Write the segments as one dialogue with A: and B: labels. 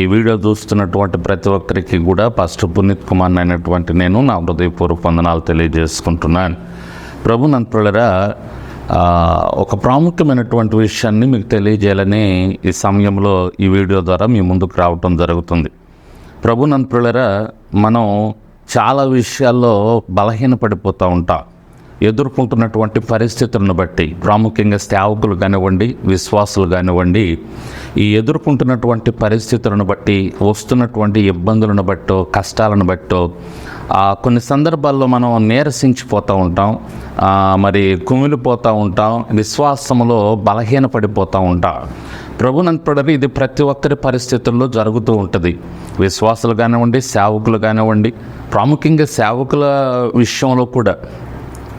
A: ఈ వీడియో చూస్తున్నటువంటి ప్రతి ఒక్కరికి కూడా ఫస్ట్ పునీత్ కుమార్ అయినటువంటి నేను నా హృదయపూర్వక వందనాలు తెలియజేసుకుంటున్నాను. ప్రభు నంతులరా ఒక ప్రాముఖ్యమైనటువంటి విషయాన్ని మీకు తెలియజేయాలని ఈ సమయంలో ఈ వీడియో ద్వారా మీ ముందుకు రావటం జరుగుతుంది. ప్రభు నంతులరా మనం చాలా విషయాల్లో బలహీనపడిపోతూ ఉంటాం. ఎదుర్కొంటున్నటువంటి పరిస్థితులను బట్టి ప్రాముఖ్యంగా సేవకులు కానివ్వండి విశ్వాసులు కానివ్వండి ఈ ఎదుర్కొంటున్నటువంటి పరిస్థితులను బట్టి వస్తున్నటువంటి ఇబ్బందులను బట్టో కష్టాలను బట్టో కొన్ని సందర్భాల్లో మనం నీరసించిపోతూ ఉంటాం. మరి కుమిలిపోతూ ఉంటాం. విశ్వాసంలో బలహీనపడిపోతూ ఉంటాం. ప్రభునంతుడని ఇది ప్రతి ఒక్కరి పరిస్థితుల్లో జరుగుతూ ఉంటుంది. విశ్వాసులు కానివ్వండి సేవకులు కానివ్వండి ప్రాముఖ్యంగా సేవకుల విషయంలో కూడా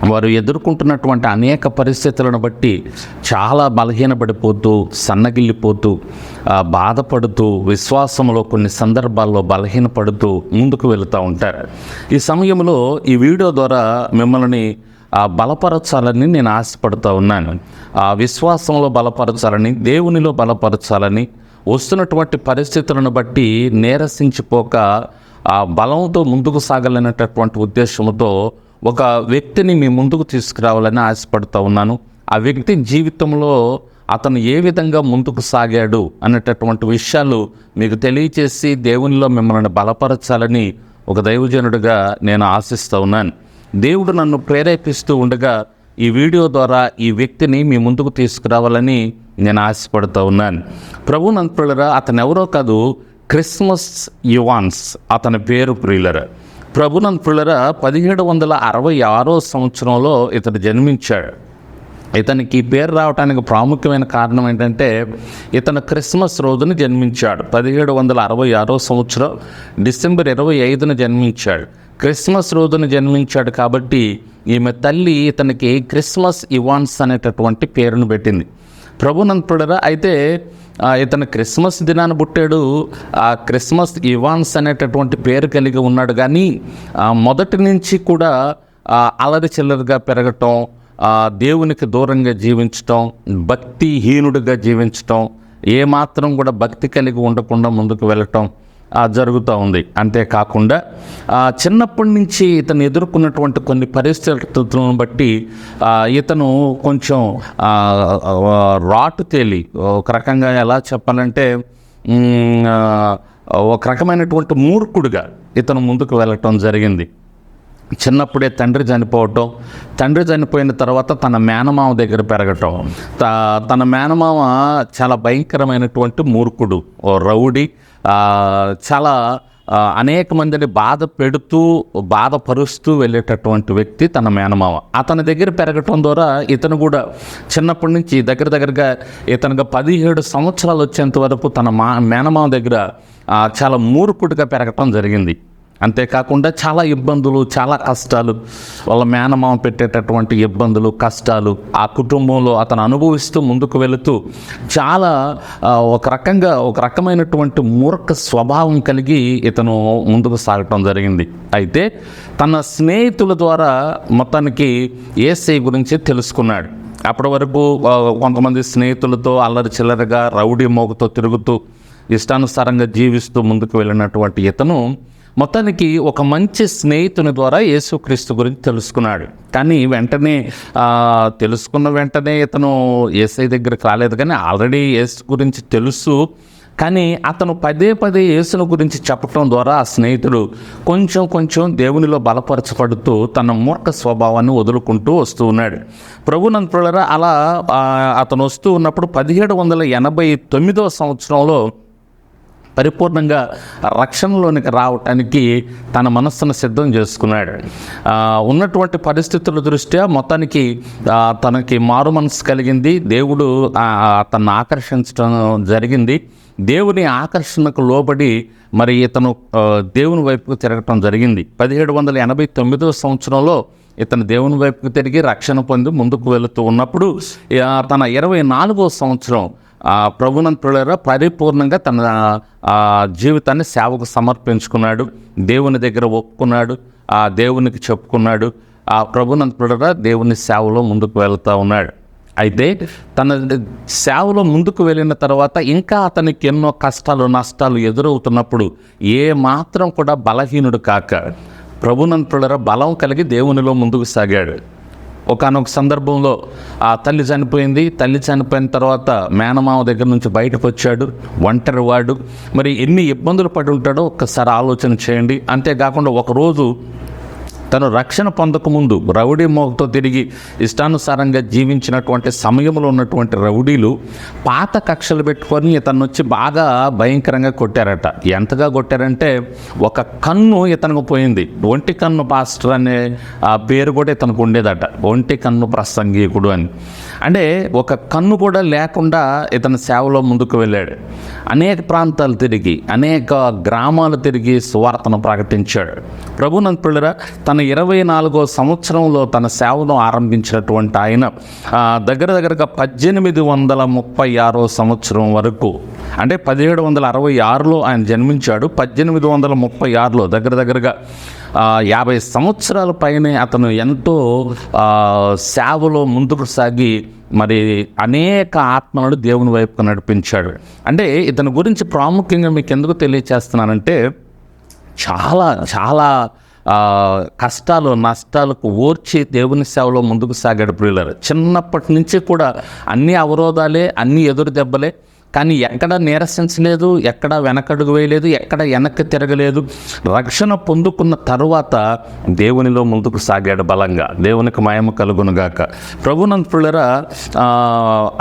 A: వారు ఎదుర్కొంటున్నటువంటి అనేక పరిస్థితులను బట్టి చాలా బలహీనపడిపోతూ సన్నగిల్లిపోతూ బాధపడుతూ విశ్వాసంలో కొన్ని సందర్భాల్లో బలహీనపడుతూ ముందుకు వెళుతూ ఉంటారు. ఈ సమయంలో ఈ వీడియో ద్వారా మిమ్మల్ని బలపరచాలని నేను ఆశపడుతూ ఉన్నాను. ఆ విశ్వాసంలో బలపరచాలని దేవునిలో బలపరచాలని వస్తున్నటువంటి పరిస్థితులను బట్టి నీరసించిపోక ఆ బలంతో ముందుకు సాగలేనటువంటి ఉద్దేశంతో ఒక వ్యక్తిని మీ ముందుకు తీసుకురావాలని ఆశపడుతూ ఉన్నాను. ఆ వ్యక్తి జీవితంలో అతను ఏ విధంగా ముందుకు సాగాడు అనేటటువంటి విషయాలు మీకు తెలియచేసి దేవునిలో మిమ్మల్ని బలపరచాలని ఒక దైవజనుడిగా నేను ఆశిస్తూ ఉన్నాను. దేవుడు నన్ను ప్రేరేపిస్తూ ఉండగా ఈ వీడియో ద్వారా ఈ వ్యక్తిని మీ ముందుకు తీసుకురావాలని నేను ఆశపడుతూ ఉన్నాను. ప్రభు నంతులరా అతను ఎవరో కాదు క్రిస్మస్ యువాన్స్ అతని పేరు ప్రియులరా. ప్రభునంద్ పిల్లర పదిహేడు వందల అరవై ఆరో సంవత్సరంలో ఇతడు జన్మించాడు. ఇతనికి ఈ పేరు రావడానికి ప్రాముఖ్యమైన కారణం ఏంటంటే ఇతను క్రిస్మస్ రోజున జన్మించాడు. పదిహేడు వందల అరవై ఆరో సంవత్సరం డిసెంబర్ ఇరవై ఐదున జన్మించాడు. క్రిస్మస్ రోజున జన్మించాడు కాబట్టి ఈమె తల్లి ఇతనికి క్రిస్మస్ ఇవాన్స్ అనేటటువంటి పేరును పెట్టింది. ప్రభునంతుడరా అయితే ఇతను క్రిస్మస్ దినాన్ని పుట్టాడు. ఆ క్రిస్మస్ ఇవాన్స్ అనేటటువంటి పేరు కలిగి ఉన్నాడు. కానీ మొదటి నుంచి కూడా అలరి చిల్లరిగా పెరగటం దేవునికి దూరంగా జీవించటం భక్తిహీనుడిగా జీవించటం ఏమాత్రం కూడా భక్తి కలిగి ఉండకుండా ముందుకు వెళ్ళటం జరుగుతూ ఉంది. అంతేకాకుండా చిన్నప్పటి నుంచి ఇతను ఎదుర్కొన్నటువంటి కొన్ని పరిస్థితులను బట్టి ఇతను కొంచెం రాటు తేలి ఒక రకంగా ఎలా చెప్పాలంటే ఒక రకమైనటువంటి మూర్ఖుడిగా ఇతను ముందుకు వెళ్ళటం జరిగింది. చిన్నప్పుడే తండ్రి చనిపోవటం తండ్రి చనిపోయిన తర్వాత తన మేనమామ దగ్గర పెరగటం. త తన మేనమామ చాలా భయంకరమైనటువంటి మూర్ఖుడు ఓ రౌడీ చాలా అనేక మందిని బాధ పెడుతూ బాధపరుస్తూ వెళ్ళేటటువంటి వ్యక్తి తన మేనమామ అతని దగ్గర పెరగటం ద్వారా ఇతను కూడా చిన్నప్పటి నుంచి దగ్గర దగ్గరగా ఇతనుగా పదిహేడు సంవత్సరాలు వచ్చేంత వరకు తన మా మేనమామ దగ్గర చాలా మూర్ఖుడిగా పెరగటం జరిగింది. అంతేకాకుండా చాలా ఇబ్బందులు చాలా కష్టాలు వాళ్ళ మేనమామ పెట్టేటటువంటి ఇబ్బందులు కష్టాలు ఆ కుటుంబంలో అతను అనుభవిస్తూ ముందుకు వెళుతూ చాలా ఒక రకంగా ఒక రకమైనటువంటి మూర్ఖ స్వభావం కలిగి ఇతను ముందుకు సాగటం జరిగింది. అయితే తన స్నేహితుల ద్వారా మొత్తానికి ఏసై గురించి తెలుసుకున్నాడు. అప్పటి వరకు కొంతమంది స్నేహితులతో అల్లరి చిల్లరగా రౌడీ మోగుతో తిరుగుతూ ఇష్టానుసారంగా జీవిస్తూ ముందుకు వెళ్ళినటువంటి ఇతను మొత్తానికి ఒక మంచి స్నేహితుని ద్వారా యేసుక్రీస్తు గురించి తెలుసుకున్నాడు. కానీ వెంటనే తెలుసుకున్న వెంటనే ఇతను ఏసై దగ్గరికి రాలేదు. కానీ ఆల్రెడీ యేసు గురించి తెలుసు. కానీ అతను పదే పదే యేసును గురించి చెప్పటం ద్వారా ఆ స్నేహితుడు కొంచెం కొంచెం దేవునిలో బలపరచబడుతూ తన మూర్ఖ స్వభావాన్ని వదులుకుంటూ వస్తూ ఉన్నాడు. ప్రభునంతులరా అలా అతను వస్తూ ఉన్నప్పుడు పదిహేడు వందల ఎనభై తొమ్మిదవ సంవత్సరంలో పరిపూర్ణంగా రక్షణలోనికి రావటానికి తన మనస్సును సిద్ధం చేసుకున్నాడు. ఉన్నటువంటి పరిస్థితుల దృష్ట్యా మొత్తానికి తనకి మారు మనసు కలిగింది. దేవుడు తను తనను ఆకర్షించడం జరిగింది. దేవుని ఆకర్షణకు లోబడి మరి ఇతను దేవుని వైపుకు తిరగటం జరిగింది. పదిహేడు వందల ఎనభై తొమ్మిదవ సంవత్సరంలో ఇతను దేవుని వైపుకు తిరిగి రక్షణ పొంది ముందుకు వెళుతూ ఉన్నప్పుడు తన ఇరవై నాలుగో సంవత్సరం ఆ ప్రభునంతులరా పరిపూర్ణంగా తన జీవితాన్ని సేవకు సమర్పించుకున్నాడు. దేవుని దగ్గర ఒప్పుకున్నాడు. ఆ దేవునికి చెప్పుకున్నాడు. ఆ ప్రభునంతులరా దేవుని సేవలో ముందుకు వెళ్తూ ఉన్నాడు. అయితే తన సేవలో ముందుకు వెళ్ళిన తర్వాత ఇంకా అతనికి ఎన్నో కష్టాలు నష్టాలు ఎదురవుతున్నప్పుడు ఏ మాత్రం కూడా బలహీనుడు కాక ప్రభునంతుడర బలం కలిగి దేవునిలో ముందుకు సాగాడు. ఒకనొక సందర్భంలో ఆ తల్లి చనిపోయింది. తల్లి చనిపోయిన తర్వాత మేనమామ దగ్గర నుంచి బయటకు వచ్చాడు. ఒంటరి వాడు. మరి ఎన్ని ఇబ్బందులు పడి ఉంటాడో ఒక్కసారి ఆలోచన చేయండి. అంతేకాకుండా ఒకరోజు తను రక్షణ పొందకముందు రౌడీ మోగతో తిరిగి ఇష్టానుసారంగా జీవించినటువంటి సమయంలో ఉన్నటువంటి రౌడీలు పాత కక్షలు పెట్టుకొని ఇతను వచ్చి బాగా భయంకరంగా కొట్టారట. ఎంతగా కొట్టారంటే ఒక కన్ను ఇతనికి పోయింది. ఒంటి కన్ను పాస్టర్ అనే ఆ పేరు కూడా ఇతనికి ఉండేదట. ఒంటి కన్ను ప్రసంగికుడు అని. అంటే ఒక కన్ను కూడా లేకుండా ఇతను సేవలో ముందుకు వెళ్ళాడు. అనేక ప్రాంతాలు తిరిగి అనేక గ్రామాలు తిరిగి సువార్తను ప్రకటించాడు. ప్రభునంత పిల్లరా తన ఇరవై నాలుగో సంవత్సరంలో తన సేవను ఆరంభించినటువంటి ఆయన దగ్గర దగ్గరగా పద్దెనిమిది వందల ముప్పై ఆరో సంవత్సరం వరకు అంటే పదిహేడు వందల అరవై ఆరులో ఆయన జన్మించాడు. పద్దెనిమిది వందల ముప్పై ఆరులో దగ్గర దగ్గరగా యాభై సంవత్సరాల పైనే అతను ఎంతో సేవలో ముందుకు సాగి మరి అనేక ఆత్మలను దేవుని వైపుకు నడిపించాడు. అంటే ఇతని గురించి ప్రాముఖ్యంగా మీకు ఎందుకు తెలియచేస్తున్నానంటే చాలా చాలా కష్టాలు నష్టాలకు ఓర్చి దేవుని సేవలో ముందుకు సాగాడు ప్రియులరు. చిన్నప్పటి నుంచి కూడా అన్ని అవరోధాలే అన్ని ఎదురు దెబ్బలే కానీ ఎక్కడ నీరసించలేదు ఎక్కడ వెనకడుగు వేయలేదు ఎక్కడ వెనక్కి తిరగలేదు. రక్షణ పొందుకున్న తరువాత దేవునిలో ముందుకు సాగాడు బలంగా దేవునికి మయమ కలుగునుగాక. ప్రభునంతులరా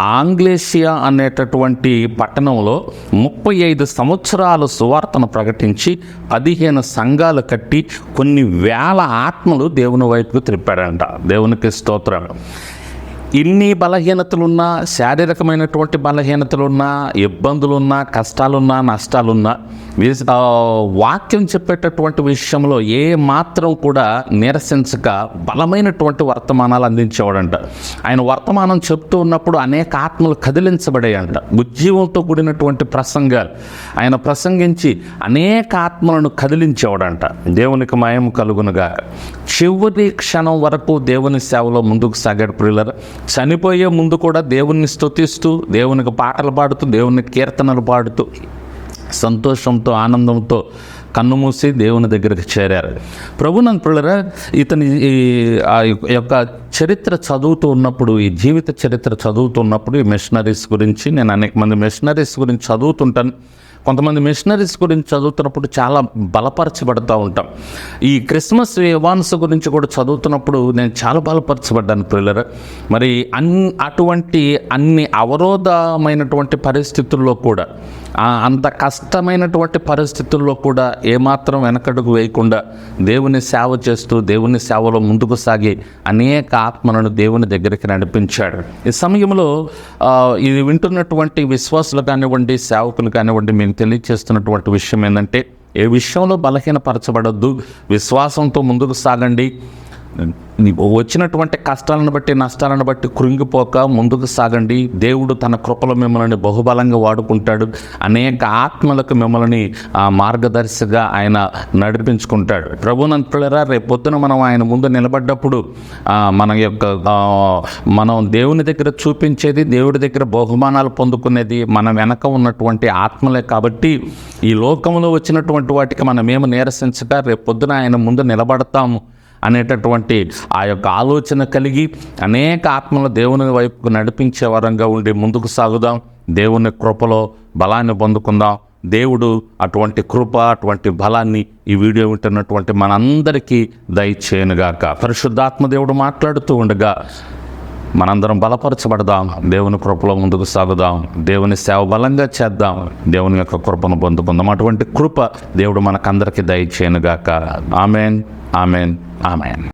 A: ఆంగ్లేషియా అనేటటువంటి పట్టణంలో ముప్పై ఐదు సంవత్సరాలు సువార్తను ప్రకటించి పదిహేను సంఘాలు కట్టి కొన్ని వేల ఆత్మలు దేవుని వైపుకు త్రిప్పాడంట దేవునికి స్తోత్రం. ఇన్ని బలహీనతలున్నా శారీరకమైనటువంటి బలహీనతలున్నా ఇబ్బందులున్నా కష్టాలున్నా నష్టాలున్నా వాక్యం చెప్పేటటువంటి విషయంలో ఏ మాత్రం కూడా నిరసించక బలమైనటువంటి వర్తమానాలు అందించేవాడంట. ఆయన వర్తమానం చెప్తూ ఉన్నప్పుడు అనేక ఆత్మలు కదిలించబడేయంట. ఉజ్జీవంతో కూడినటువంటి ప్రసంగాలు. ఆయన ప్రసంగించి అనేక ఆత్మలను కదిలించేవాడంట. దేవునికి మయం కలుగునుగా చివరి క్షణం వరకు దేవుని సేవలో ముందుకు సాగాడు ప్రియులర్. చనిపోయే ముందు కూడా దేవుణ్ణి స్తుతిస్తూ దేవునికి పాటలు పాడుతూ దేవుని కీర్తనలు పాడుతూ సంతోషంతో ఆనందంతో కన్ను మూసి దేవుని దగ్గరికి చేరారు. ప్రభునంద పిల్లరా ఇతని ఈ ఆ యొక్క చరిత్ర చదువుతూ ఉన్నప్పుడు ఈ జీవిత చరిత్ర చదువుతున్నప్పుడు ఈ మిషనరీస్ గురించి నేను అనేక మంది మిషనరీస్ గురించి చదువుతుంటాను. కొంతమంది మిషనరీస్ గురించి చదువుతున్నప్పుడు చాలా బలపరచబడుతూ ఉంటాం. ఈ క్రిస్మస్ ఏవాన్స్ గురించి కూడా చదువుతున్నప్పుడు నేను చాలా బలపరచబడ్డాను పిల్లలు మరి అన్ అటువంటి అన్ని అవరోధమైనటువంటి పరిస్థితుల్లో కూడా అంత కష్టమైనటువంటి పరిస్థితుల్లో కూడా ఏమాత్రం వెనకడుగు వేయకుండా దేవుని సేవ చేస్తూ దేవుని సేవలో ముందుకు సాగి అనేక ఆత్మలను దేవుని దగ్గరికి నడిపించాడు. ఈ సమయంలో ఇది వింటున్నటువంటి విశ్వాసులు కానివ్వండి సేవకులు కానివ్వండి నేను తెలియజేస్తున్నటువంటి విషయం ఏంటంటే ఏ విషయంలో బలహీనపరచబడొద్దు విశ్వాసంతో ముందుకు సాగండి. వచ్చినటువంటి కష్టాలను బట్టి నష్టాలను బట్టి కృంగిపోక ముందుకు సాగండి. దేవుడు తన కృపలో మిమ్మల్ని బహుబలంగా వాడుకుంటాడు. అనేక ఆత్మలకు మిమ్మల్ని మార్గదర్శిగా ఆయన నడిపించుకుంటాడు. ప్రభునంతులరా రేపు పొద్దున మనం ఆయన ముందు నిలబడ్డప్పుడు మన యొక్క మనం దేవుని దగ్గర చూపించేది దేవుడి దగ్గర బహుమానాలు పొందుకునేది మన వెనక ఉన్నటువంటి ఆత్మలే కాబట్టి ఈ లోకంలో వచ్చినటువంటి వాటికి మనం ఏమి నీరసించక రేపు పొద్దున ఆయన ముందు నిలబడతాము. అనేటటువంటి ఆ యొక్క ఆలోచన కలిగి అనేక ఆత్మల దేవుని వైపుకు నడిపించే వరంగా ఉండి ముందుకు సాగుదాం. దేవుని కృపలో బలాన్ని పొందుకుందాం. దేవుడు అటువంటి కృప అటువంటి బలాన్ని ఈ వీడియో వింటున్నటువంటి మనందరికీ దయచేయనుగాక. పరిశుద్ధాత్మ దేవుడు మాట్లాడుతూ ఉండగా మనందరం బలపరచబడదాం. దేవుని కృపలో ముందుకు సాగుదాం. దేవుని సేవ బలంగా చేద్దాం. దేవుని యొక్క కృపను పొందుకుందాం. అటువంటి కృప దేవుడు మనకందరికీ దయచేయనుగాక. Amen amen amen.